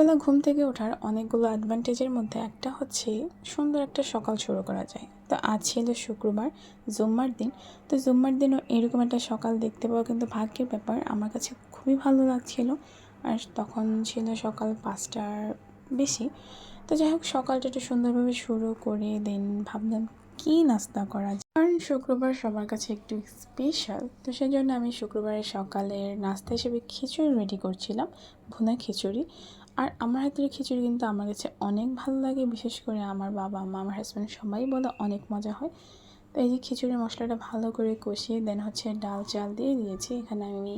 সকালবেলা ঘুম থেকে ওঠার অনেকগুলো অ্যাডভান্টেজের মধ্যে একটা হচ্ছে সুন্দর একটা সকাল শুরু করা যায়। তো আজ ছিল শুক্রবার, জুম্মার দিন। তো জুম্মার দিনও এরকম একটা সকাল দেখতে পাওয়া কিন্তু ভাগ্যের ব্যাপার। আমার কাছে খুবই ভালো লাগছিল। আর তখন ছিল সকাল পাঁচটার বেশি। তো যাই হোক, সকালটা একটু সুন্দরভাবে শুরু করে দেন। ভাবলাম, কী নাস্তা করা যায়? শুক্রবার সবার কাছে একটু স্পেশাল তো সেই জন্য আমি শুক্রবারের সকালের নাস্তা হিসেবে খিচুড়ি রেডি করছিলাম, ভুনা খিচুড়ি। আর আমার হাতের খিচুড়ি কিন্তু আমার কাছে অনেক ভালো লাগে, বিশেষ করে আমার বাবা, মা, আমার হাজব্যান্ড সবাই বলে অনেক মজা হয়। তো এই যে খিচুড়ির মশলাটা ভালো করে কষিয়ে দেন হচ্ছে ডাল চাল দিয়ে দিয়েছি। এখানে আমি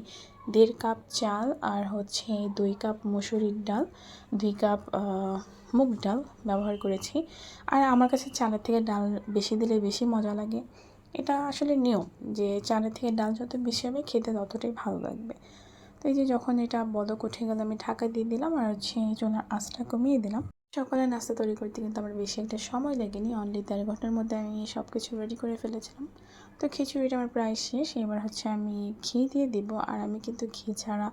দেড় কাপ চাল আর হচ্ছে দুই কাপ মুসুরির ডাল, দুই কাপ মুগ ডাল ব্যবহার করেছি। আর আমার কাছে চালের থেকে ডাল বেশি দিলে বেশি মজা লাগে। এটা আসলে নিয়ম যে চালের থেকে ডাল যত বেশি হবে খেতে ততটাই ভালো লাগবে। তো এই যে যখন এটা বলক উঠে গেল, আমি ঢাকা দিয়ে দিলাম আর হচ্ছে চুলার আঁচটা কমিয়ে দিলাম। সকালে নাস্তা তৈরি করতে কিন্তু আমার বেশি একটা সময় লাগেনি। অনলি দেড় ঘণ্টার মধ্যে আমি সব কিছু রেডি করে ফেলেছিলাম। তো খিচুড়িটা আমার প্রায় শেষ। এবার হচ্ছে আমি ঘি দিয়ে দিব। আর আমি কিন্তু ঘি ছাড়া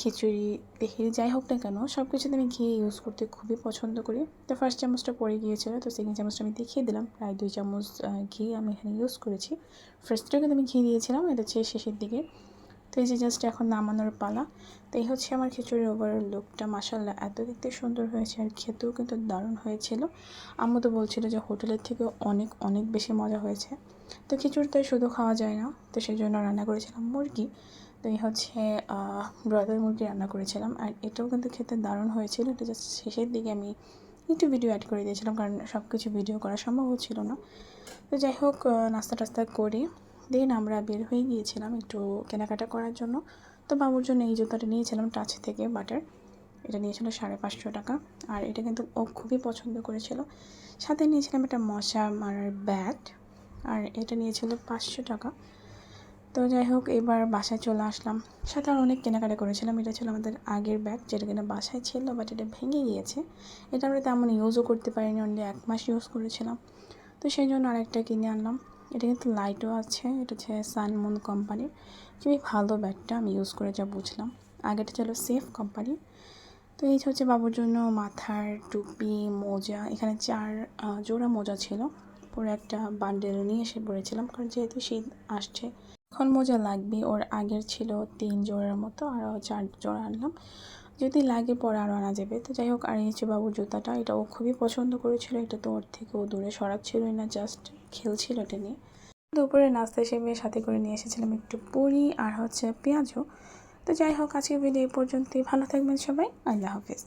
খিচুড়ি দেখি যাই হোক না কেন সব কিছুতে আমি ঘি ইউজ করতে খুবই পছন্দ করি। তো ফার্স্ট চামচটা পড়ে গিয়েছিল, তো সেকেন্ড চামচটা আমি দেখিয়ে দিলাম। প্রায় দুই চামচ ঘি আমি এখানে ইউজ করেছি। ফার্স্টটা কিন্তু আমি ঘি দিয়েছিলাম, এটা হচ্ছে শেষের দিকে। তো এই যে জাস্ট এখন নামানোর পালা। তো এই হচ্ছে আমার খিচুড়ির ওভারঅল লুকটা মাসাল্লাহ এত দেখতে সুন্দর হয়েছে আর খেতেও কিন্তু দারুণ হয়েছিল। আম্মু তো বলছিল যে হোটেলের থেকেও অনেক অনেক বেশি মজা হয়েছে। তো খিচুড়ি তো শুধু খাওয়া যায় না। তো সেই জন্য রান্না করেছিলাম মুরগি। তো এই হচ্ছে ব্রয়লার মুরগি রান্না করেছিলাম। আর এটাও কিন্তু খেতে দারুণ হয়েছিল। এটা জাস্ট শেষের দিকে আমি একটু ভিডিও অ্যাড করে দিয়েছিলাম। কারণ সব কিছু ভিডিও করা সম্ভব হচ্ছিল না। তো যাই হোক নাস্তা টাস্তা করে দেন আমরা বের হয়ে গিয়েছিলাম একটু কেনাকাটা করার জন্য। তো বাবুর জন্য এই জুতাটা নিয়েছিলাম টাচ থেকে বাটার। এটা নিয়েছিল সাড়ে পাঁচশো টাকা। আর এটা কিন্তু ও খুবই পছন্দ করেছিল। সাথে নিয়েছিলাম একটা মশা মারার ব্যাট। আর এটা নিয়েছিল পাঁচশো টাকা। তো যাই হোক, এবার বাসায় চলে আসলাম। সাথে আর অনেক কেনাকাটা করেছিলাম। এটা ছিল আমাদের আগের ব্যাগ, যেটা কিনা বাসায় ছিল বাট এটা ভেঙে গিয়েছে। এটা আমরা তেমন ইউজও করতে পারিনি অনলি এক মাস ইউজ করেছিলাম। তো সেই জন্য আরেকটা কিনে আনলাম। এটা কিন্তু লাইটও আছে, এটা হচ্ছে সানমুন কোম্পানির খুবই ভালো ব্যাগটা, আমি ইউজ করে যা বুঝলাম। আগেটা ছিল সেফ কোম্পানির তো এই হচ্ছে বাবুর জন্য মাথার টুপি, মোজা, এখানে চার জোড়া মোজা ছিল। পুরো একটা বান্ডেল নিয়ে এসে পড়েছিলাম কারণ যেহেতু শীত আসছে, এখন মোজা লাগবে। ওর আগের ছিল তিন জোড়ার মতো আরও চার জোড়া আনলাম। যদি লাগে পরে আরও আনা যাবে। তো যাই হোক আর হচ্ছে বাবুর জুতাটা, এটা ও খুবই পছন্দ করেছিল। এটা তো ওর থেকে ও দূরে সরাচ্ছিলই না জাস্ট খেলছিল এটা নিয়ে। দুপুরে নাস্তা হিসেবে সাথে করে নিয়ে এসেছিলাম একটু পুরি আর হচ্ছে পেঁয়াজও। তো যাই হোক আজকে ভিডিও এই পর্যন্তই। ভালো থাকবেন সবাই। আল্লাহ হাফিজ।